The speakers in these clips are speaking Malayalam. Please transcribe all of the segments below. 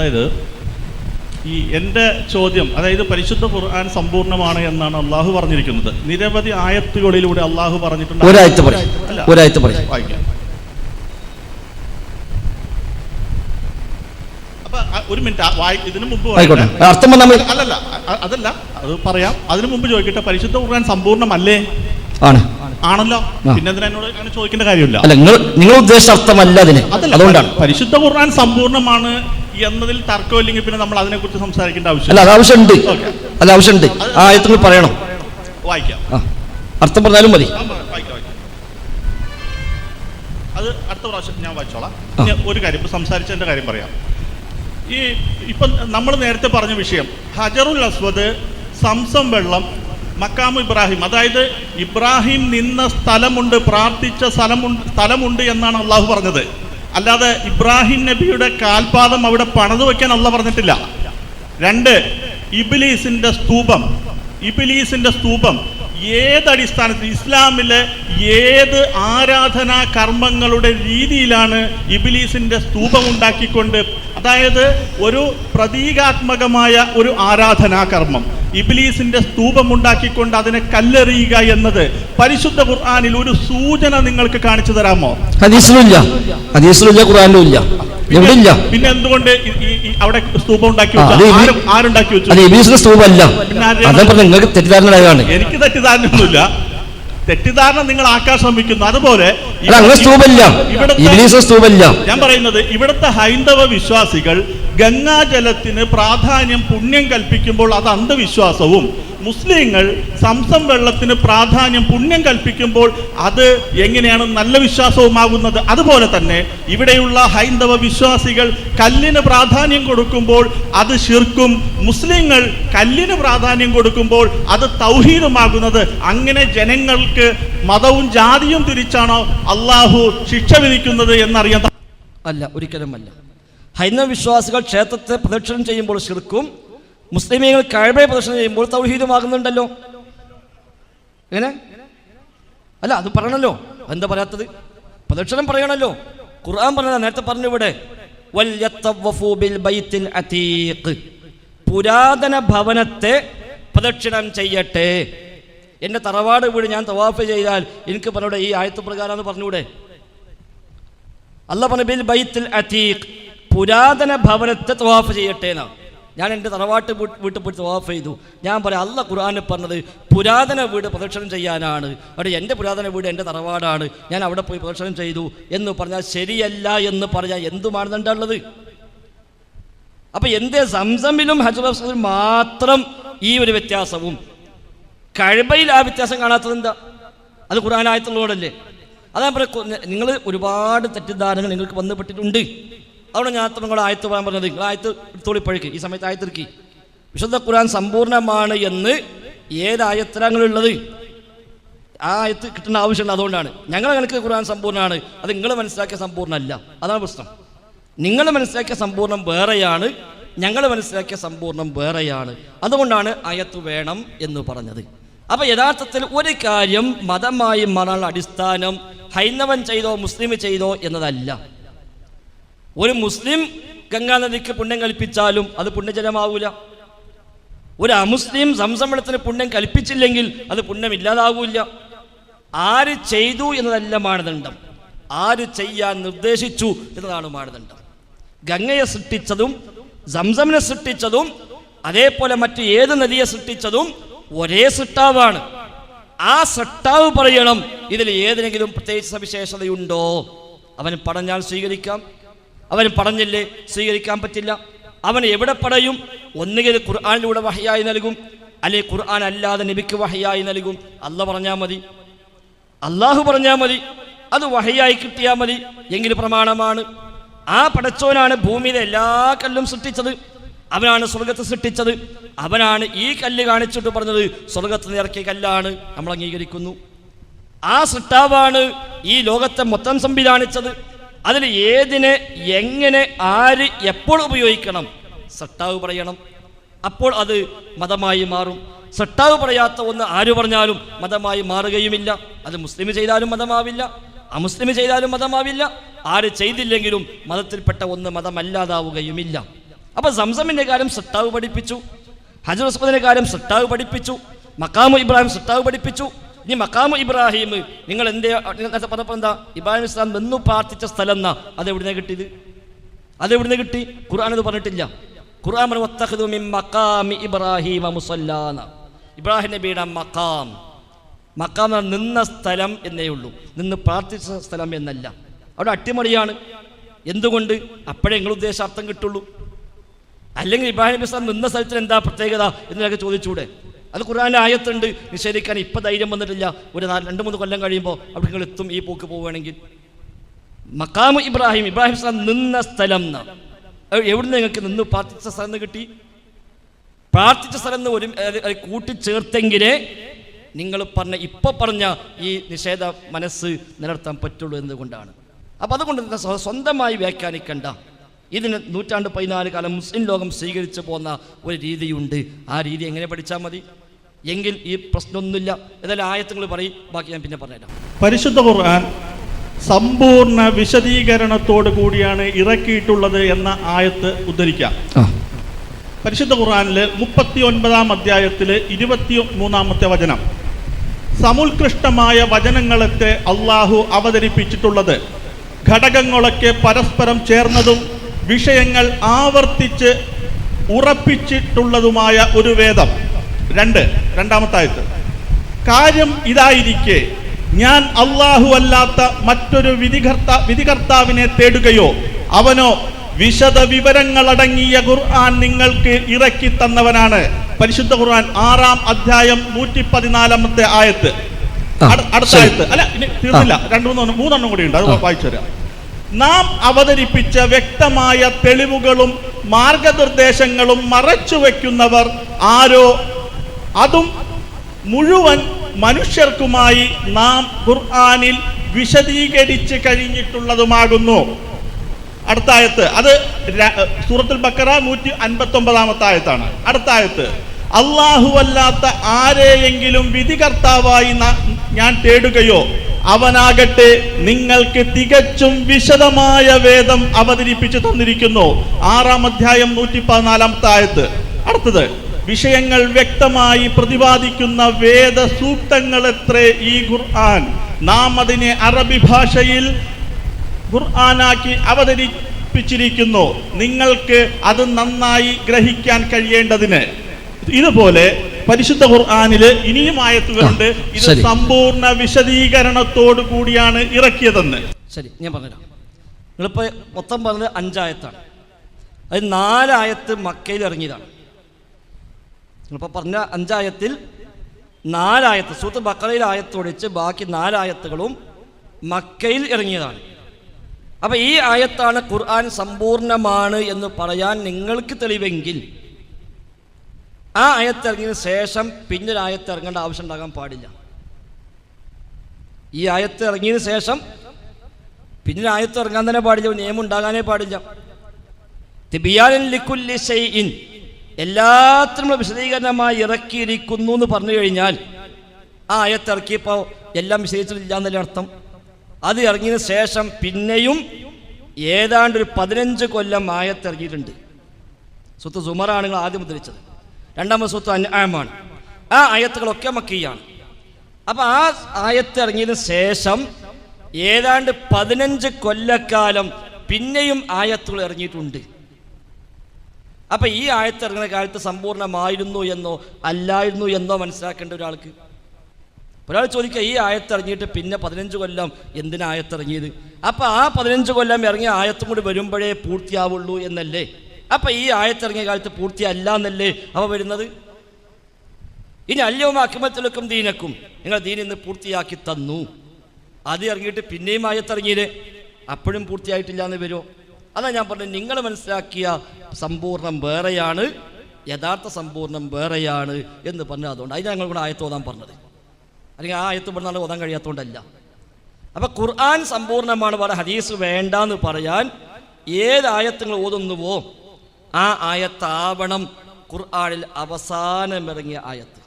അതായത് ഈ എന്റെ ചോദ്യം അതായത് പരിശുദ്ധ ഖുർആൻ സമ്പൂർണമാണ് എന്നാണ് അള്ളാഹു പറഞ്ഞിരിക്കുന്നത്. നിരവധി ആയത്തുകളിലൂടെ അള്ളാഹു പറഞ്ഞിട്ടുണ്ട്. വായിക്കാം. ഒരു മിനിറ്റ് ഇതിനു മുമ്പ് അർത്ഥം അല്ലല്ല അതല്ല അത് പറയാം. അതിനു മുമ്പ് ചോദിക്കട്ടെ പരിശുദ്ധ ഖുർആൻ സമ്പൂർണമല്ലേ ആണ്. ആണല്ലോ. പിന്നെ എന്നോട് അങ്ങനെ ചോദിക്കേണ്ട കാര്യമില്ല. അല്ല നിങ്ങൾ നിങ്ങൾ അർത്ഥമല്ല അതിന്. അതുകൊണ്ടാണ്. പരിശുദ്ധ ഖുർആൻ സമ്പൂർണമാണ് എന്നതിൽ തർക്കമില്ലെങ്കിൽ പിന്നെ നമ്മൾ അതിനെക്കുറിച്ച് സംസാരിക്കേണ്ട ആവശ്യം അല്ല അത് ആവശ്യമുണ്ട്. അത് ആവശ്യമുണ്ട്. ആ ആയത്തുകൾ പറയണം. വായിക്കാം. അർത്ഥം പറഞ്ഞാലും മതി. അത് അടുത്ത പ്രാവശ്യം ഞാൻ വായിച്ചോളാം. ഒരു കാര്യം ഇപ്പൊ സംസാരിച്ചതിന്റെ കാര്യം പറയാം. ഈ ഇപ്പൊ നമ്മൾ നേരത്തെ പറഞ്ഞ വിഷയം ഹജറുൽ അസ്വദ് സംസം വെള്ളം മക്കാമു ഇബ്രാഹിം അതായത് ഇബ്രാഹിം നിന്ന സ്ഥലമുണ്ട് പ്രാർത്ഥിച്ച സ്ഥലമുണ്ട് സ്ഥലമുണ്ട് എന്നാണ് അള്ളാഹു പറഞ്ഞത്. അല്ലാതെ ഇബ്രാഹിം നബിയുടെ കാൽപാദം അവിടെ പണത് വയ്ക്കാൻ അല്ല പറഞ്ഞിട്ടില്ല. രണ്ട് ഇബിലീസിന്റെ സ്തൂപം. ഇബിലീസിന്റെ സ്തൂപം ഏത് അടിസ്ഥാനത്തിൽ? ഇസ്ലാമിലെ ഏത് ആരാധനാ കർമ്മങ്ങളുടെ രീതിയിലാണ് ഇബിലീസിന്റെ സ്തൂപം ഉണ്ടാക്കിക്കൊണ്ട് അതായത് ഒരു പ്രതീകാത്മകമായ ഒരു ആരാധനാ കർമ്മം. ഇബിലീസിന്റെ സ്തൂപം ഉണ്ടാക്കിക്കൊണ്ട് അതിനെ കല്ലെറിയുക എന്നത് പരിശുദ്ധ ഖുർആാനിൽ ഒരു സൂചന നിങ്ങൾക്ക് കാണിച്ചു തരാമോ? ഹദീസിലും ഇല്ല ഹദീസിലും ഇല്ല ഖുറാനിലും ഇല്ല എവിടെ ഇല്ല പിന്നെ എന്തുകൊണ്ട് അവിടെ സ്തൂപം ഉണ്ടാക്കി ആരുണ്ടാക്കി വെച്ചു? അത് അതേ പറഞ്ഞ നിങ്ങൾക്ക് തെറ്റിദ്ധാരണയാണ് എനിക്ക് തെറ്റിദ്ധാരണയൊന്നുമില്ല. തെറ്റിദ്ധാരണ നിങ്ങൾ ആക്കാൻ ശ്രമിക്കുന്നു. അതുപോലെ ഞാൻ പറയുന്നത് ഇവിടുത്തെ ഹൈന്ദവ വിശ്വാസികൾ ഗംഗാജലത്തിന് പ്രാധാന്യം പുണ്യം കൽപ്പിക്കുമ്പോൾ അത് അന്ധവിശ്വാസവും മുസ്ലിങ്ങൾ സംസം വെള്ളത്തിന് പ്രാധാന്യം പുണ്യം കൽപ്പിക്കുമ്പോൾ അത് എങ്ങനെയാണ് നല്ല വിശ്വാസവുമാകുന്നത്? അതുപോലെ തന്നെ ഇവിടെയുള്ള ഹൈന്ദവ വിശ്വാസികൾ കല്ലിന് പ്രാധാന്യം കൊടുക്കുമ്പോൾ അത് ശിർക്കും മുസ്ലിങ്ങൾ കല്ലിന് പ്രാധാന്യം കൊടുക്കുമ്പോൾ അത് തൗഹീദുമാകുന്നത്. അങ്ങനെ ജനങ്ങൾക്ക് മതവും ജാതിയും തിരിച്ചാണോ അള്ളാഹു ശിക്ഷ വിധിക്കുന്നത് എന്നറിയാൻ അല്ല ഒരിക്കലും അല്ല ഹൈന്ദവ വിശ്വാസികൾ ക്ഷേത്രത്തെ പ്രദക്ഷിണം ചെയ്യുമ്പോൾ ശിർക്കും മുസ്ലിമീങ്ങൾ കഴബയെ പ്രദർശനം ചെയ്യുമ്പോൾ തൗഹീദുമാകുന്നുണ്ടല്ലോ. എങ്ങനെ? അല്ല അത് പറയണല്ലോ. എന്താ പറയാത്തത്? പ്രദക്ഷിണം പറയണല്ലോ. ഖുർആൻ പറഞ്ഞതാ നേരത്തെ പറഞ്ഞു ഇവിടെ. പുരാതന ഭവനത്തെ പ്രദക്ഷിണം ചെയ്യട്ടെ. എന്റെ തറവാട് വീട് ഞാൻ തവാഫ് ചെയ്താൽ എനിക്ക് പറഞ്ഞൂടെ ഈ ആയത്ത് പ്രകാരം എന്ന് പറഞ്ഞൂടെ. അല്ല പറഞ്ഞ ബിൽ ബൈത്തിൽ അതീഖ്. പുരാതന ഭവനത്തെ തവാഫ് ചെയ്യട്ടെ എന്നാ. ഞാൻ എന്റെ തറവാട്ട് വീട്ടിൽ പോയി തവാഫ് ചെയ്തു. ഞാൻ പറയാം അല്ല ഖുർആൻ പറഞ്ഞത് പുരാതന വീട് പ്രദക്ഷിണം ചെയ്യാനാണ്. അവിടെ എന്റെ പുരാതന വീട് എന്റെ തറവാടാണ്. ഞാൻ അവിടെ പോയി പ്രദക്ഷിണം ചെയ്തു എന്ന് പറഞ്ഞാൽ ശരിയല്ല എന്ന് പറഞ്ഞാൽ എന്തുമാണ് അപ്പം എന്തേ സംസമിലും ഹജറും മാത്രം ഈ ഒരു വ്യത്യാസവും. കഴിബയിൽ ആ വ്യത്യാസം കാണാത്തത് എന്താ? അത് ഖുർആാനായത്തുള്ളതല്ലേ അതാ പറയാം നിങ്ങൾ ഒരുപാട് തെറ്റിദ്ധാരണകൾ നിങ്ങൾക്ക് വന്നുപെട്ടിട്ടുണ്ട്. അവിടെ ഞാൻ നിങ്ങളുടെ ആയത്ത് പറയാൻ പറഞ്ഞത്. നിങ്ങൾ ആയത്ത് എടുത്തോളി പഴുക്ക്. ഈ സമയത്ത് ആയത്തിറക്കി വിശുദ്ധ ഖുർആൻ സമ്പൂർണമാണ് എന്ന് ഏതായത്തരങ്ങളുള്ളത് ആ ആയത്ത് കിട്ടുന്ന ആവശ്യമുണ്ട് അതുകൊണ്ടാണ്. ഞങ്ങൾ കണക്ക് ഖുർആൻ സമ്പൂർണമാണ് അത് നിങ്ങൾ മനസ്സിലാക്കിയ സമ്പൂർണമല്ല അതാണ് പ്രശ്നം. നിങ്ങൾ മനസ്സിലാക്കിയ സമ്പൂർണം വേറെയാണ്. ഞങ്ങൾ മനസ്സിലാക്കിയ സമ്പൂർണം വേറെയാണ്. അതുകൊണ്ടാണ് അയത്ത് വേണം എന്ന് പറഞ്ഞത്. അപ്പൊ യഥാർത്ഥത്തിൽ ഒരു കാര്യം മതമായി മാറാനുള്ള അടിസ്ഥാനം ഹൈന്ദവൻ ചെയ്തോ മുസ്ലിം ചെയ്തോ എന്നതല്ല. ഒരു മുസ്ലിം ഗംഗാ നദിക്ക് പുണ്യം കൽപ്പിച്ചാലും അത് പുണ്യജലമാവൂല ഒരു അമുസ്ലിം സംസംവളത്തിന് പുണ്യം കൽപ്പിച്ചില്ലെങ്കിൽ അത് പുണ്യം ഇല്ലാതാവൂല ആര് ചെയ്തു എന്നതല്ല മാനദണ്ഡം. ആര് ചെയ്യാൻ നിർദ്ദേശിച്ചു എന്നതാണ് മാനദണ്ഡം. ഗംഗയെ സൃഷ്ടിച്ചതും സംസമിനെ സൃഷ്ടിച്ചതും അതേപോലെ മറ്റു ഏത് നദിയെ സൃഷ്ടിച്ചതും ഒരേ സൃഷ്ടാവാണ്. ആ സൃഷ്ടാവ് പറയണം ഇതിൽ ഏതിനെങ്കിലും പ്രത്യേക സവിശേഷതയുണ്ടോ? അവൻ പറഞ്ഞാൽ സ്വീകരിക്കാം. അവൻ പറഞ്ഞില്ലേ? സ്വീകരിക്കാൻ പറ്റില്ല. അവൻ എവിടെ പറയും ഒന്നുകിൽ ഖുർആാനിലൂടെ വഹയായി നൽകും. അല്ലെങ്കിൽ ഖുർആൻ അല്ലാതെ നബിക്ക് വഹയായി നൽകും. അല്ല പറഞ്ഞാൽ മതി. അള്ളാഹു പറഞ്ഞാൽ മതി. അത് വഹയായി കിട്ടിയാൽ മതി. എങ്കിൽ പ്രമാണമാണ്. ആ പടച്ചോനാണ് ഭൂമിയിലെ എല്ലാ കല്ലും സൃഷ്ടിച്ചത്. അവനാണ് സ്വർഗത്തെ സൃഷ്ടിച്ചത്. അവനാണ് ഈ കല്ല് കാണിച്ചിട്ട് പറഞ്ഞത് സ്വർഗത്ത് നിറക്കിയ കല്ലാണ്. നമ്മൾ അംഗീകരിക്കുന്നു. ആ സൃഷ്ടാവാണ് ഈ ലോകത്തെ മൊത്തം സംവിധാനിച്ചത്. അതിൽ ഏതിനെ എങ്ങനെ ആര് എപ്പോൾ ഉപയോഗിക്കണം? സട്ടാവ് പറയണം. അപ്പോൾ അത് മതമായി മാറും. സട്ടാവ് പറയാത്ത ഒന്ന് ആര് പറഞ്ഞാലും മതമായി മാറുകയുമില്ല. അത് മുസ്ലിം ചെയ്താലും മതമാവില്ല. അമുസ്ലിം ചെയ്താലും മതമാവില്ല. ആര് ചെയ്തില്ലെങ്കിലും മതത്തിൽപ്പെട്ട ഒന്ന് മതമല്ലാതാവുകയുമില്ല. അപ്പോൾ സംസമിന്റെ കാര്യം സട്ടാവ് പഠിപ്പിച്ചു. ഹജർ ഉസ്മദിന്റെ കാര്യം സട്ടാവ് പഠിപ്പിച്ചു. മക്കാമു ഇബ്രാഹിം സട്ടാവ് പഠിപ്പിച്ചു. ഇനി മക്കാമു ഇബ്രാഹിം. നിങ്ങൾ എന്താ പറഞ്ഞപ്പോൾ എന്താ ഇബ്രാഹിം ഇസ്ലാം നിന്നു പ്രാർത്ഥിച്ച സ്ഥലം എന്നാ? അത് എവിടുന്ന കിട്ടിയത്? അത് എവിടുന്ന് കിട്ടി? ഖുർആൻ അത് പറഞ്ഞിട്ടില്ല. ഖുർആൻ പറഞ്ഞു "വത്തഖദു മിൻ മഖാമി ഇബ്രാഹിമ മുസല്ലാന ഇബ്രാഹിം നബിയുടെ മക്കാം മക്കാം നിന്ന സ്ഥലം എന്നേ ഉള്ളൂ. നിന്ന് പ്രാർത്ഥിച്ച സ്ഥലം എന്നല്ല. അവിടെ അട്ടിമറിയാണ്. എന്തുകൊണ്ട്? അപ്പോഴേ നിങ്ങൾ ഉദ്ദേശാർത്ഥം കിട്ടുള്ളൂ. അല്ലെങ്കിൽ ഇബ്രാഹിം നബി ഇസ്ലാം നിന്ന സ്ഥലത്തിന് എന്താ പ്രത്യേകത? എന്നൊക്കെ ചോദിച്ചൂടെ. അത് ഖുർആാനിലെ ആയത്തുണ്ട്. നിഷേധിക്കാൻ ഇപ്പം ധൈര്യം വന്നിട്ടില്ല. ഒരു നാല് രണ്ട് മൂന്ന് കൊല്ലം കഴിയുമ്പോൾ അവിടെ നിങ്ങൾ എത്തും ഈ പോക്ക് പോവുകയാണെങ്കിൽ. മക്കാമ് ഇബ്രാഹിം. ഇബ്രാഹിം ഇസ്ലാം നിന്ന സ്ഥലം എവിടുന്ന് നിങ്ങൾക്ക് നിന്ന് പ്രാർത്ഥിച്ച സ്ഥലം കിട്ടി? പ്രാർത്ഥിച്ച സ്ഥലം ഒരു കൂട്ടിച്ചേർത്തെങ്കിലേ നിങ്ങൾ പറഞ്ഞ ഇപ്പോൾ പറഞ്ഞ ഈ നിഷേധ മനസ്സ് നിലനിർത്താൻ പറ്റുള്ളൂ എന്നതുകൊണ്ടാണ്. അപ്പം അതുകൊണ്ട് സ്വന്തമായി വ്യാഖ്യാനിക്കണ്ട. ഇതിന് നൂറ്റാണ്ട് പതിനാല് കാലം മുസ്ലിം ലോകം സ്വീകരിച്ചു പോന്ന ഒരു രീതിയുണ്ട്. ആ രീതി എങ്ങനെ പഠിച്ചാൽ മതി? എങ്കിൽ ഈ പ്രശ്നമൊന്നുമില്ല. ഏതായാലും ആയത്തുകൾ പറയും. ബാക്കി ഞാൻ പിന്നെ പറഞ്ഞുതരാം. പരിശുദ്ധ ഖുർആൻ സമ്പൂർണ വിശദീകരണത്തോടു കൂടിയാണ് ഇറക്കിയിട്ടുള്ളത് എന്ന ആയത്ത് ഉദ്ധരിക്കാം. പരിശുദ്ധ ഖുർആനിൽ മുപ്പത്തി ഒൻപതാം അധ്യായത്തിൽ ഇരുപത്തി മൂന്നാമത്തെ വചനം. സമുത്കൃഷ്ടമായ വചനങ്ങളൊക്കെ അള്ളാഹു അവതരിപ്പിച്ചിട്ടുള്ളത്. ഘടകങ്ങളൊക്കെ പരസ്പരം ചേർന്നതും വിഷയങ്ങൾ ആവർത്തിച്ച് ഉറപ്പിച്ചിട്ടുള്ളതുമായ ഒരു വേദം. രണ്ട് രണ്ടാമത്തായിട്ട്. കാര്യം ഇതായിരിക്കെ ഞാൻ അള്ളാഹു അല്ലാത്ത മറ്റൊരു വിധികർത്ത വിധികർത്താവിനെ തേടുകയോ അവനോ വിശദ വിവരങ്ങളടങ്ങിയ ഖുർആൻ നിങ്ങൾക്ക് ഇറക്കി തന്നവനാണ്. പരിശുദ്ധ ഖുർആൻ ആറാം അധ്യായം നൂറ്റി പതിനാലാമത്തെ ആയത്ത് അടുത്ത ആയത്ത്. അല്ല തീർന്നില്ല. രണ്ടു മൂന്നെണ്ണം മൂന്നെണ്ണം കൂടി ഉണ്ട്. അത് വായിച്ചു തരാം. നാം അവതരിപ്പിച്ച വ്യക്തമായ തെളിവുകളും മാർഗനിർദ്ദേശങ്ങളും മറച്ചു വയ്ക്കുന്നവർ ആരോ? അതും മുഴുവൻ മനുഷ്യർക്കുമായി നാം ഖുർആാനിൽ വിശദീകരിച്ച് കഴിഞ്ഞിട്ടുള്ളതുമാകുന്നു. അടുത്തായത്ത് അത് സൂറത്തുൽ ബക്കറ നൂറ്റി അൻപത്തി ഒമ്പതാമത്തെ ആയത്താണ്. അടുത്ത ആയത്ത് അല്ലാഹുവല്ലാത്ത ആരെയെങ്കിലും വിധികർത്താവായി ഞാൻ തേടുകയോ അവനാകട്ടെ നിങ്ങൾക്ക് തികച്ചും വിശദമായ വേദം അവതരിപ്പിച്ചു തന്നിരിക്കുന്നു. ആറാം അധ്യായം നൂറ്റി പതിനാലാമത്തെ ആയത്ത്. അടുത്തത് വിഷയങ്ങൾ വ്യക്തമായി പ്രതിപാദിക്കുന്ന വേദ സൂക്തങ്ങളെത്രേ ഈ ഖുർആൻ? നാം അതിനെ അറബി ഭാഷയിൽ ഖുർആനാക്കി അവതരിപ്പിച്ചിരിക്കുന്നു. നിങ്ങൾക്ക് അത് നന്നായി ഗ്രഹിക്കാൻ കഴിയേണ്ടതിന്. ഇതുപോലെ പരിശുദ്ധ ഖുർആാനിൽ ഇനിയും ആയത്തുകളുണ്ട്. ഇത് സമ്പൂർണ വിശദീകരണത്തോടു കൂടിയാണ് ഇറക്കിയതെന്ന്. ശരി ഞാൻ പറഞ്ഞുതരാം. നിങ്ങളിപ്പോൾ മൊത്തം പറഞ്ഞത് അഞ്ചായത്താണ്. അത് നാലായത്ത് മക്കയിൽ ഇറങ്ങിയതാണ്. നിങ്ങളിപ്പോൾ പറഞ്ഞ അഞ്ചായത്തിൽ നാലായത്ത് സൂത്ത് ബക്കറയിൽ ആയത്തൊഴിച്ച് ബാക്കി നാലായത്തുകളും മക്കയിൽ ഇറങ്ങിയതാണ്. അപ്പോൾ ഈ ആയത്താണ് ഖുർആൻ സമ്പൂർണമാണ് എന്ന് പറയാൻ നിങ്ങൾക്ക് തെളിവെങ്കിൽ ആ അയത്തിറങ്ങിയതിന് ശേഷം പിന്നൊരു ആയത്ത് ഇറങ്ങേണ്ട ആവശ്യം ഉണ്ടാകാൻ പാടില്ല. ഈ ആയത്ത് ഇറങ്ങിയതിന് ശേഷം പിന്നൊരു ആയത്ത് ഇറങ്ങാൻ തന്നെ പാടില്ല നിയമം ഉണ്ടാകാനേ പാടില്ല. ലിക്കുല്ലി എല്ലാത്തിനും വിശദീകരണമായി ഇറക്കിയിരിക്കുന്നു എന്ന് പറഞ്ഞു കഴിഞ്ഞാൽ ആ ആയത്ത് ഇറക്കിയപ്പോൾ എല്ലാം വിശദീകരിച്ചിട്ടില്ല എന്നല്ലേ അർത്ഥം? അത് ഇറങ്ങിയതിന് ശേഷം പിന്നെയും ഏതാണ്ട് ഒരു പതിനഞ്ച് കൊല്ലം ആയത്ത് ഇറങ്ങിയിട്ടുണ്ട് സ്വത്ത് സുമറാണ് ആദ്യം ഉദ്ധരിച്ചത്. രണ്ടാമത് സ്വത്ത് അൻആമാണ് ആ ആയത്തുകളൊക്കെ മക്കിയാണ്. അപ്പോൾ ആ ആയത്ത് ഇറങ്ങിയതിന് ശേഷം ഏതാണ്ട് പതിനഞ്ച് കൊല്ലക്കാലം പിന്നെയും ആയത്തുകൾ ഇറങ്ങിയിട്ടുണ്ട്. അപ്പോൾ ഈ ആയത്ത് ഇറങ്ങുന്ന കാലത്ത് സമ്പൂർണമായിരുന്നു എന്നോ അല്ലായിരുന്നു എന്നോ മനസ്സിലാക്കേണ്ട ഒരാൾക്ക്. ഒരാൾ ചോദിക്കുക ഈ ആയത്ത് ഇറങ്ങിയിട്ട് പിന്നെ പതിനഞ്ച് കൊല്ലം എന്തിനാ അപ്പം ആ പതിനഞ്ച് കൊല്ലം ഇറങ്ങിയ ആയത്തും കൂടി വരുമ്പോഴേ പൂർത്തിയാവുള്ളൂ എന്നല്ലേ? അപ്പം ഈ ആയത്തിറങ്ങിയ കാലത്ത് പൂർത്തിയല്ല എന്നല്ലേ അവ വരുന്നത്? ഇനി അല്യവും അക്മത്തിലൊക്കും ദീനക്കും നിങ്ങൾ ദീൻ ഇന്ന് പൂർത്തിയാക്കി തന്നു. അത് ഇറങ്ങിയിട്ട് പിന്നെയും ആയത്തിറങ്ങിയില്ലേ? അപ്പോഴും പൂർത്തിയായിട്ടില്ല എന്ന് വരുമോ അതാ ഞാൻ പറഞ്ഞത് നിങ്ങൾ മനസ്സിലാക്കിയ സമ്പൂർണം വേറെയാണ് യഥാർത്ഥ സമ്പൂർണം വേറെയാണ് എന്ന് പറഞ്ഞത് അതുകൊണ്ട്. അതിന് ഞങ്ങൾ കൂടെ ആയത്ത് ഓതാൻ പറഞ്ഞത്. അല്ലെങ്കിൽ ആ ആയത്ത് പറഞ്ഞാൽ ഓതാൻ കഴിയാത്തതുകൊണ്ടല്ല. അപ്പം ഖുർആൻ സമ്പൂർണമാണ് പറ ഹദീസ് വേണ്ടെന്ന് പറയാൻ ഏത് ആയത്തുങ്ങൾ ഓതുന്നുവോ? ആ ആയത്താവണം ഖുർആാനിൽ അവസാനമിറങ്ങിയ ആയത്ത്.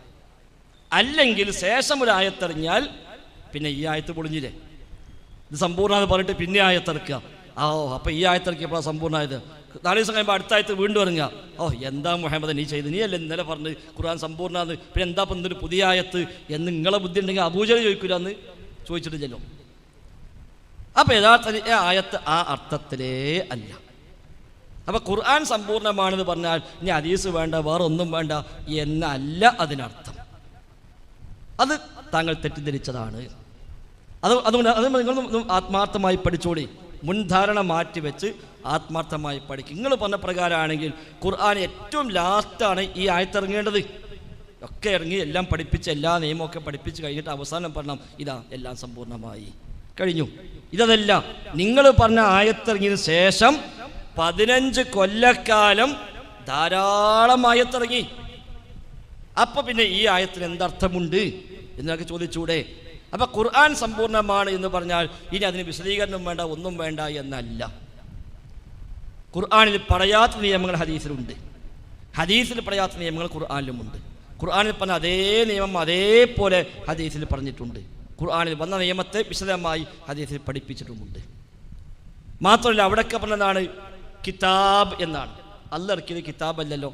അല്ലെങ്കിൽ ശേഷം ഒരു ആയത്തെറിഞ്ഞാൽ പിന്നെ ഈ ആയത്ത് പൊളിഞ്ഞില്ലേ? ഇത് സമ്പൂർണമെന്ന് പറഞ്ഞിട്ട് പിന്നെ ആയത്തിറക്കുക. ഓ അപ്പോൾ ഈ ആയത്തിറക്കിയപ്പോൾ സമ്പൂർണമായത്. നാല് ദിവസം കഴിയുമ്പോൾ അടുത്ത ആയത്ത് വീണ്ടും ഇറങ്ങുക. ഓ എന്താ മുഹമ്മദ് നീ ചെയ്ത് നീ അല്ലേ ഇന്നലെ പറഞ്ഞ് ഖുർആൻ സമ്പൂർണമാണ് പിന്നെ എന്താ ഇപ്പം പുതിയ ആയത്ത്? എന്ന് നിങ്ങളെ ബുദ്ധി ഉണ്ടെങ്കിൽ അബൂജന ചോദിക്കില്ല എന്ന് ചോദിച്ചിട്ടില്ലല്ലോ. അപ്പോൾ യഥാർത്ഥത്തിൽ ആയത്ത് ആ അർത്ഥത്തിലേ അല്ല. അപ്പോൾ ഖുർആൻ സമ്പൂർണമാണെന്ന് പറഞ്ഞാൽ ഇനി ഹദീസ് വേണ്ട വേറെ ഒന്നും വേണ്ട എന്നല്ല അതിനർത്ഥം. അത് താങ്കൾ തെറ്റിദ്ധരിച്ചതാണ്. അത് അതുകൊണ്ട് അത് നിങ്ങൾ ആത്മാർത്ഥമായി പഠിച്ചോളി. മുൻധാരണ മാറ്റിവെച്ച് ആത്മാർത്ഥമായി പഠിക്കും. നിങ്ങൾ പറഞ്ഞ പ്രകാരമാണെങ്കിൽ ഖുർആൻ ഏറ്റവും ലാസ്റ്റാണ് ഈ ആയത്തിറങ്ങേണ്ടത്. ഒക്കെ ഇറങ്ങി എല്ലാം പഠിപ്പിച്ച് എല്ലാ നിയമമൊക്കെ പഠിപ്പിച്ച് കഴിഞ്ഞിട്ട് അവസാനം പറഞ്ഞാൽ ഇതാ എല്ലാം സമ്പൂർണമായി കഴിഞ്ഞു. ഇതല്ല. നിങ്ങൾ പറഞ്ഞ ആയത്തിറങ്ങിയതിന് ശേഷം പതിനഞ്ച് കൊല്ലക്കാലം ധാരാളം ആയത്തിറങ്ങി അപ്പൊ പിന്നെ ഈ ആയത്തിന് എന്തർത്ഥമുണ്ട് എന്നൊക്കെ ചോദിച്ചൂടെ. അപ്പൊ ഖുർആൻ സമ്പൂർണമാണ് എന്ന് പറഞ്ഞാൽ ഇനി അതിന് വിശദീകരണം വേണ്ട ഒന്നും വേണ്ട എന്നല്ല. ഖുർആാനിൽ പറയാത്ത നിയമങ്ങൾ ഹദീസിലുണ്ട്. ഹദീസിൽ പറയാത്ത നിയമങ്ങൾ ഖുർആാനിലുമുണ്ട്. ഖുർആാനിൽ പറഞ്ഞ അതേ നിയമം അതേപോലെ ഹദീസിൽ പറഞ്ഞിട്ടുണ്ട്. ഖുർആാനിൽ വന്ന നിയമത്തെ വിശദമായി ഹദീസിൽ പഠിപ്പിച്ചിട്ടുമുണ്ട്. മാത്രമല്ല അവിടെയൊക്കെ പറഞ്ഞതാണ് കിതാബ് എന്നാണ്. അല്ല ഇറക്കിയത് കിതാബ് അല്ലല്ലോ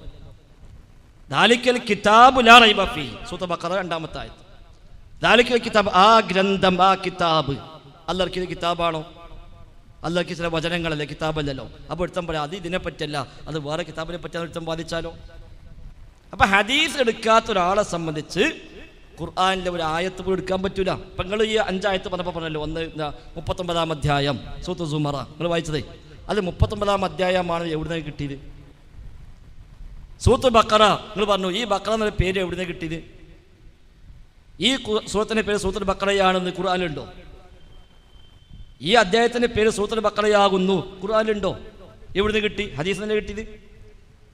ദാലിക്കൽ കിതാബ് ലാ റൈബ ഫീ. സൂറത്ത് ബഖറ രണ്ടാമത്തെ ദാലിക്കൽ കിതാബ് ആ ഗ്രന്ഥം ആ കിതാബ്. അല്ല ഇറക്കിയത് കിതാബാണോ? അല്ല ഇറക്കിയ ചില വചനങ്ങളല്ലേ കിതാബല്ലല്ലോ. അപ്പോൾ എടുത്തം പറയാം അത് ഇതിനെ പറ്റല്ല അത് വേറെ കിതാബിനെ പറ്റി എടുത്തം വാദിച്ചാലോ? അപ്പൊ ഹദീസ് എടുക്കാത്ത ഒരാളെ സംബന്ധിച്ച് ഖുർആാനിലെ ഒരു ആയത്ത് പോലും എടുക്കാൻ പറ്റൂല. ഇപ്പം നിങ്ങൾ ഈ അഞ്ചായത്ത് പറഞ്ഞപ്പോൾ പറഞ്ഞല്ലോ ഒന്ന് മുപ്പത്തൊമ്പതാം അധ്യായം സൂത്ത് സുമറ. നിങ്ങൾ വായിച്ചതേ? അത് മുപ്പത്തൊമ്പതാം അധ്യായമാണ് എവിടുന്ന് കിട്ടിയത്? സൂത്ത് ബക്കറ നിങ്ങൾ പറഞ്ഞു ഈ ബക്കറ എന്ന പേര് എവിടുന്ന് കിട്ടിയത്? ഈ സൂറത്തിന്റെ പേര് സൂത്തുൽ ബക്കറയാണെന്ന് ഖുർആാനുണ്ടോ ഈ അധ്യായത്തിന്റെ പേര് സൂത്തുൽ ബക്കറയാകുന്നു എവിടെ എവിടുന്ന് കിട്ടി? ഹദീസ് തന്നെ കിട്ടിയത്.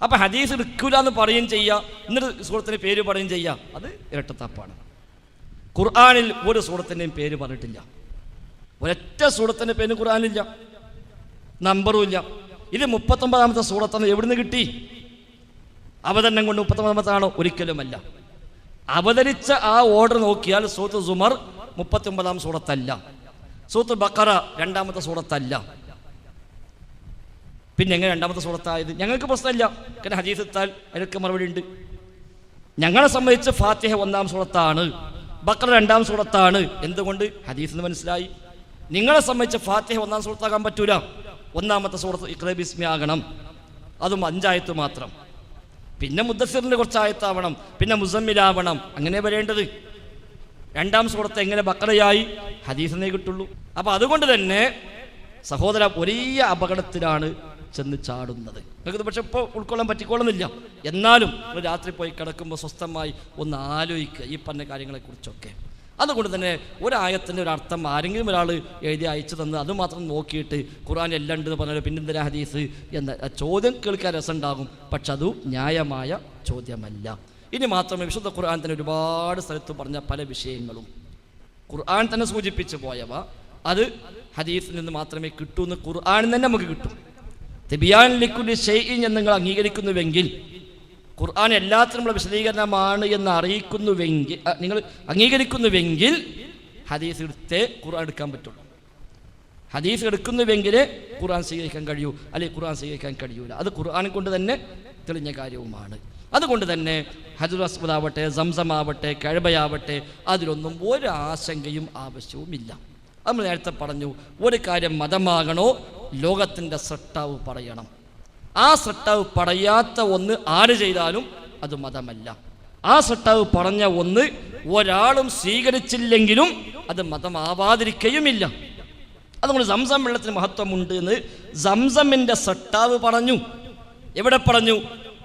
അപ്പൊ ഹദീസ് എടുക്കൂല എന്ന് പറയുകയും ചെയ്യുക എന്നിട്ട് സൂറത്തിന്റെ പേര് പറയുകയും ചെയ്യുക അത് ഇരട്ടത്താപ്പാണ്. ഖുർആാനിൽ ഒരു സൂറത്തിന്റെയും പേര് പറഞ്ഞിട്ടില്ല. ഒരൊറ്റ സൂറത്തിന്റെ പേര് ഖുർആാനില്ല നമ്പറും ഇല്ല ഇത് മുപ്പത്തൊമ്പതാമത്തെ സൂറത്താണ്. എവിടുന്ന് കിട്ടി? അവതരണം കൊണ്ട് മുപ്പത്തൊമ്പതാമത്താണോ ഒരിക്കലുമല്ല. അവതരിച്ച ആ ഓർഡർ നോക്കിയാൽ സൂത്ത് സുമർ മുപ്പത്തൊമ്പതാം സൂറത്തല്ല. സൂത്ത് ബക്കറ രണ്ടാമത്തെ സൂറത്തല്ല. പിന്നെ എങ്ങനെ രണ്ടാമത്തെ സൂറത്തായത്? ഞങ്ങൾക്ക് പ്രശ്നമില്ല. കാരണം ഹദീസ് എത്താൽ അതിനൊക്കെ മറുപടി ഉണ്ട്. ഞങ്ങളെ സംബന്ധിച്ച് ഫാത്തിഹ ഒന്നാം സൂറത്താണ്. ബക്കർ രണ്ടാം സൂറത്താണ്. എന്തുകൊണ്ട്? ഹദീസ് എന്ന് മനസ്സിലായി. നിങ്ങളെ സംബന്ധിച്ച് ഫാത്തിഹ ഒന്നാം സൂറത്താകാൻ പറ്റൂല. ഒന്നാമത്തെ സൂറത്ത് ഇഖ്റ ബിസ്മി ആകണം. അതും അഞ്ചായത്ത് മാത്രം. പിന്നെ മുദ്ദസിറിന്റെ കുറച്ച് ആയത്താവണം. പിന്നെ മുസമ്മിലാവണം. അങ്ങനെ വരേണ്ടത്. രണ്ടാം സുഹൃത്ത് എങ്ങനെ ബക്കറയായി? ഹദീസിനെ കിട്ടുള്ളൂ. അപ്പോൾ അതുകൊണ്ട് തന്നെ സഹോദര ഒരേ അപകടത്തിലാണ് ചെന്ന് ചാടുന്നത്. നിങ്ങൾക്ക് പക്ഷെ ഇപ്പോൾ ഉൾക്കൊള്ളാൻ പറ്റിക്കൊള്ളുന്നില്ല എന്നാലും രാത്രി പോയി കിടക്കുമ്പോൾ സ്വസ്ഥമായി ഒന്ന് ആലോചിക്കുക ഈ പറഞ്ഞ കാര്യങ്ങളെക്കുറിച്ചൊക്കെ. അതുകൊണ്ട് തന്നെ ഒരായത്തിന്റെ ഒരു അർത്ഥം ആരെങ്കിലും ഒരാൾ എഴുതി അയച്ചു തന്ന് അത് മാത്രം നോക്കിയിട്ട് ഖുർആൻ എല്ലാം ഉണ്ടെന്ന് പറഞ്ഞാൽ പിന്നെന്തിനാ ഹദീസ് എന്ന ചോദ്യം കേൾക്കാൻ രസമുണ്ടാകും. പക്ഷെ അത് ന്യായമായ ചോദ്യമല്ല. ഇനി മാത്രമേ വിശുദ്ധ ഖുർആൻ തന്നെ ഒരുപാട് സ്ഥലത്ത് പറഞ്ഞ പല വിഷയങ്ങളും. ഖുർആൻ തന്നെ സൂചിപ്പിച്ചു പോയവ അത് ഹദീസിൽ നിന്ന് മാത്രമേ കിട്ടൂ എന്ന് ഖുർആൻ തന്നെ നമുക്ക് കിട്ടും. തിബിയാൻ ലിക്കുലി ഷെയ്ഇൻ എന്ന് നിങ്ങൾ അംഗീകരിക്കുന്നുവെങ്കിൽ ഖുർആൻ എല്ലാത്തിനുമുള്ള വിശദീകരണമാണ് എന്ന് അറിയിക്കുന്നുവെങ്കിൽ നിങ്ങൾ അംഗീകരിക്കുന്നുവെങ്കിൽ ഹദീസ് എടുത്തേ ഖുർആൻ എടുക്കാൻ പറ്റുള്ളൂ. ഹദീസ് എടുക്കുന്നുവെങ്കിൽ ഖുർആൻ സ്വീകരിക്കാൻ കഴിയൂ അല്ലെങ്കിൽ ഖുർആൻ സ്വീകരിക്കാൻ കഴിയൂല. അത് ഖുർആൻ കൊണ്ട് തന്നെ തെളിഞ്ഞ കാര്യവുമാണ്. അതുകൊണ്ട് തന്നെ ഹജുർ അസ്മദ് ആവട്ടെ സംസം ആവട്ടെ കഴബയാവട്ടെ അതിലൊന്നും ഒരു ആശങ്കയും ആവശ്യവുമില്ല നമ്മൾ നേരത്തെ പറഞ്ഞു ഒരു കാര്യം മതമാകണോ ലോകത്തിന്റെ സൃഷ്ടാവ് പറയണം. ആ സട്ടാവ് പറയാത്ത ഒന്ന് ആര് ചെയ്താലും അത് മതമല്ല. ആ സട്ടാവ് പറഞ്ഞ ഒന്ന് ഒരാളും സ്വീകരിച്ചില്ലെങ്കിലും അത് മതമാവാതിരിക്കുകയുമില്ല അതുകൊണ്ട് സംസം വെള്ളത്തിന് മഹത്വമുണ്ട് എന്ന് സംസമിന്റെ സട്ടാവ് പറഞ്ഞു. എവിടെ പറഞ്ഞു?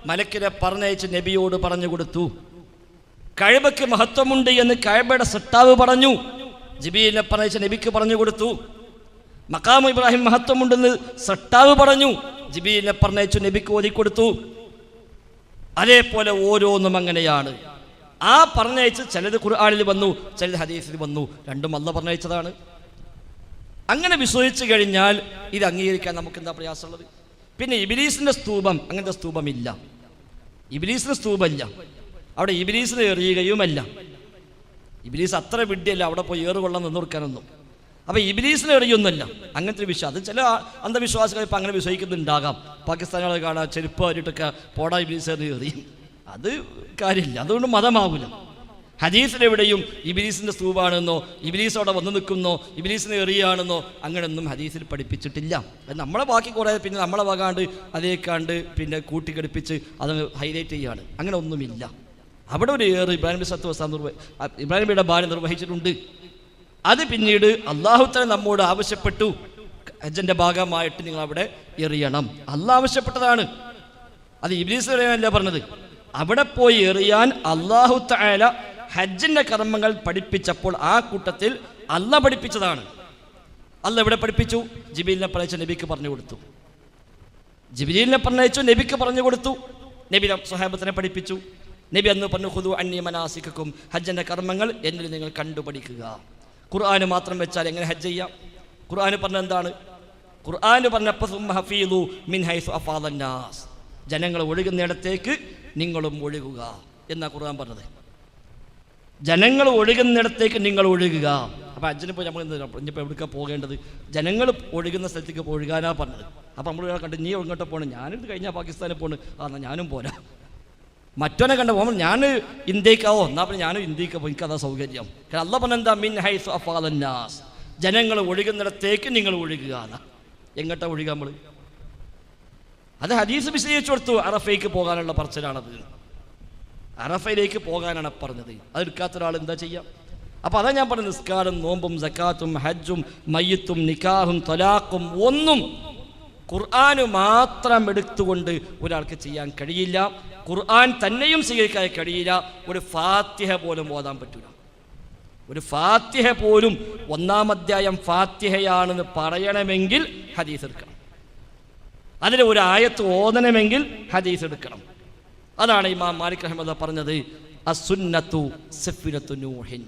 മലക്കിനെ പറഞ്ഞയച്ച് നബിയോട് പറഞ്ഞു കൊടുത്തു. കഴബയ്ക്ക് മഹത്വമുണ്ട് എന്ന് കഴബയുടെ സട്ടാവ് പറഞ്ഞു. ജിബീലിനെ പറഞ്ഞയച്ച് നബിക്ക് പറഞ്ഞു കൊടുത്തു. മക്കാമു ഇബ്രാഹിം മഹത്വമുണ്ടെന്ന് സട്ടാവ് പറഞ്ഞു. ജിബീലിനെ പറഞ്ഞയച്ചു നബിക്ക് ഓതി കൊടുത്തു. അതേപോലെ ഓരോന്നും അങ്ങനെയാണ്. ആ പറഞ്ഞയച്ച് ചിലത് ഖുർആാനിൽ വന്നു ചിലത് ഹദീസിൽ വന്നു. രണ്ടും അല്ല പറഞ്ഞയച്ചതാണ്. അങ്ങനെ വിശ്വസിച്ചു കഴിഞ്ഞാൽ ഇത് അംഗീകരിക്കാൻ നമുക്ക് എന്താ പ്രയാസമുള്ളത്? പിന്നെ ഇബിലീസിന്റെ സ്തൂപം അങ്ങനത്തെ സ്തൂപമില്ല. ഇബിലീസിന് സ്തൂപമില്ല. അവിടെ ഇബിലീസിന് എറിയുകയുമല്ല. ഇബിലീസ് അത്ര വിഡ്ഢിയല്ല അവിടെ പോയി ഏറുകൊള്ളാൻ നിന്നു കൊടുക്കാനൊന്നും അപ്പോൾ ഇബിലീസിനെ എറിയൊന്നുമല്ല. അങ്ങനത്തെ ഒരു വിശ്വാസം ചില അന്ധവിശ്വാസികൾ ഇപ്പം അങ്ങനെ വിശ്വസിക്കുന്നുണ്ടാകാം. പാകിസ്ഥാനികളെ കാണാൻ ചെരുപ്പ് ആയിട്ടൊക്കെ പോടാ ഇബിലീസ് എന്ന് എറിയും. അത് കാര്യമില്ല. അതുകൊണ്ട് മതമാവില്ല ഹദീസിലെവിടെയും ഇബിലീസിന്റെ സ്തൂപാണെന്നോ ഇബിലീസ് അവിടെ വന്നു നിൽക്കുന്നോ ഇബിലീസിനെ എറിയാണെന്നോ അങ്ങനെയൊന്നും ഹദീസിൽ പഠിപ്പിച്ചിട്ടില്ല. നമ്മളെ ബാക്കി കുറേ പിന്നെ നമ്മളെ വകാണ്ട് അതേക്കാണ്ട് പിന്നെ കൂട്ടിക്കടിപ്പിച്ച് അത് ഹൈലൈറ്റ് ചെയ്യാണ് അങ്ങനെ ഒന്നുമില്ല. അവിടെ ഒരു ഏറ് ഇബ്രാഹിം സത്തു വസ്താൻ നിർവ ഇബ്രാഹിം നബിയുടെ ഭാര്യ നിർവഹിച്ചിട്ടുണ്ട്. അത് പിന്നീട് അള്ളാഹുത്തല നമ്മോട് ആവശ്യപ്പെട്ടു. അജന്റെ ഭാഗമായിട്ട് നിങ്ങൾ അവിടെ എറിയണം. അള്ളാഹ് ആവശ്യപ്പെട്ടതാണ്. അത് ഇബ്ലീസ് അല്ല പറഞ്ഞത്. അവിടെ പോയി എറിയാൻ അള്ളാഹു തആല ഹജ്ജിന്റെ കർമ്മങ്ങൾ പഠിപ്പിച്ചപ്പോൾ ആ കൂട്ടത്തിൽ അല്ല പഠിപ്പിച്ചതാണ്. അല്ല ഇവിടെ പഠിപ്പിച്ചു? ജിബീലിനെ പറഞ്ഞ നബിക്ക് പറഞ്ഞു കൊടുത്തു. ജിബിലിനെ പറഞ്ഞയച്ചു നബിക്ക് പറഞ്ഞു കൊടുത്തു. നബി സ്വഹാബത്തിനെ പഠിപ്പിച്ചു. നബി അന്ന് പറഞ്ഞു ഹുദു അന്യമനാസിക്കും ഹജ്ജിന്റെ കർമ്മങ്ങൾ എന്നിൽ നിങ്ങൾ കണ്ടുപഠിക്കുക. ഖുർആന് മാത്രം വെച്ചാൽ എങ്ങനെ ഹജ്ജ് ചെയ്യാം? ഖുർആൻ പറഞ്ഞ എന്താണ്? ഖുർആൻ പറഞ്ഞപ്പോൾ മിൻ ജനങ്ങൾ ഒഴുകുന്നിടത്തേക്ക് നിങ്ങളും ഒഴുകുക എന്നാ ഖുർആൻ പറഞ്ഞത്. ജനങ്ങൾ ഒഴുകുന്നിടത്തേക്ക് നിങ്ങൾ ഒഴുകുക. അപ്പോൾ അച്ഛനെ പോയി നമ്മൾ ഇനിയിപ്പോൾ എവിടേക്കാണ് പോകേണ്ടത്? ജനങ്ങൾ ഒഴുകുന്ന സ്ഥലത്തേക്ക് ഒഴുകാനാ പറഞ്ഞത്. അപ്പോൾ നമ്മൾ കണ്ട് നീ എങ്ങോട്ട് പോകണം ഞാനിത് കഴിഞ്ഞാൽ പാകിസ്ഥാനിൽ പോണ്. ആ ഞാനും പോരാ. മറ്റവനെ കണ്ട പോകുമ്പോൾ ഞാൻ ഇന്ത്യക്കാവോ എന്നാൽ പിന്നെ ഞാനും ഇന്ത്യയ്ക്ക് പോകും എനിക്കതാ സൗകര്യം. അല്ല പറഞ്ഞെന്താ മിൻ ഹൈസ് അഫാദന്നാസ് ജനങ്ങൾ ഒഴുകുന്നിടത്തേക്ക് നിങ്ങൾ ഒഴുകുക എന്നാ. എങ്ങോട്ടാ ഒഴുകുക നമ്മൾ അത് ഹദീസ് വിശദീകരിച്ചു കൊടുത്തു. അറഫയ്ക്ക് പോകാനുള്ള പറച്ചിലാണത്. അറഫയിലേക്ക് പോകാനാണ് പറഞ്ഞത്. അതെടുക്കാത്ത ഒരാൾ എന്താ ചെയ്യാം? അപ്പോൾ അതാ ഞാൻ പറഞ്ഞത്. നിസ്കാരം നോമ്പും സക്കാത്തും ഹജ്ജും മയ്യത്തും നിക്കാഹും തൊലാക്കും ഒന്നും ഖുർആാന് മാത്രം എടുത്തുകൊണ്ട് ഒരാൾക്ക് ചെയ്യാൻ കഴിയില്ല. ഖുർആൻ തന്നെയും സ്വീകരിക്കാൻ കഴിയില്ല. ഒരു ഫാത്തിഹ പോലും ഓതാൻ പറ്റൂല. ഒരു ഫാത്തിഹ പോലും ഒന്നാം അധ്യായം ഫാത്തിഹയാണെന്ന് പറയണമെങ്കിൽ ഹദീസ് എടുക്കണം. അതിൽ ഒരു ആയത്ത് ഓതണമെങ്കിൽ ഹദീസ് എടുക്കണം. അതാണ് ഇമാം മാലിക് അഹമ്മദ് പറഞ്ഞത് നൂഹിൻ.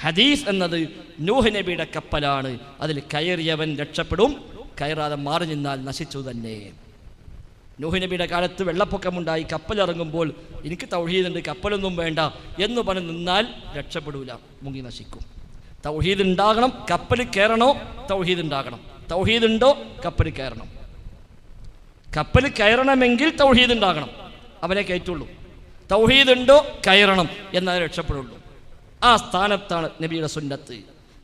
ഹദീസ് എന്നത് നൂഹ് നബിയുടെ കപ്പലാണ്. അതിൽ കയറിയവൻ രക്ഷപ്പെടും കയറാതെ മാറി നിന്നാൽ നശിച്ചു തന്നെ. നൂഹ് നബിയുടെ കാലത്ത് വെള്ളപ്പൊക്കമുണ്ടായി കപ്പലിറങ്ങുമ്പോൾ എനിക്ക് തൗഹീദുണ്ട് കപ്പലൊന്നും വേണ്ട എന്ന് പറഞ്ഞ് നിന്നാൽ രക്ഷപ്പെടൂല മുങ്ങി നശിക്കും. തൗഹീദ് ഉണ്ടാകണം കപ്പൽ കയറണോ തൗഹീദ് ഉണ്ടാകണം തൗഹീദ് ഉണ്ടോ കപ്പൽ കയറണം. കപ്പൽ കയറണമെങ്കിൽ തൗഹീദ് ഉണ്ടാകണം അവനെ കയറ്റുള്ളൂ. തൗഹീദ് ഉണ്ടോ കയറണം എന്നാൽ രക്ഷപ്പെടുള്ളൂ. ആ സ്ഥാനത്താണ് നബിയുടെ സുന്നത്ത്.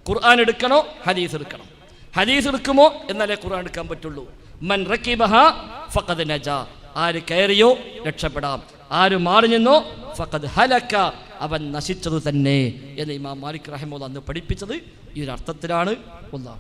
ഖുർആൻ എടുക്കണോ ഹദീസ് എടുക്കണം. ഹദീസ് എടുക്കുമോ എന്നാലേ ഖുർആൻ എടുക്കാൻ പറ്റുള്ളൂ. മൻ ഫഖദ് ആര് കയറിയോ രക്ഷപ്പെടാം. ആര് മാറി നിന്നോ ഫഖദ് ഹലക്ക. അവൻ നശിച്ചത് തന്നെ എന്ന് ഇമാം മാലിക് റഹിമുള്ള അന്ന് പഠിപ്പിച്ചത് ഈ ഒരു അർത്ഥത്തിലാണ്. ഒന്നാം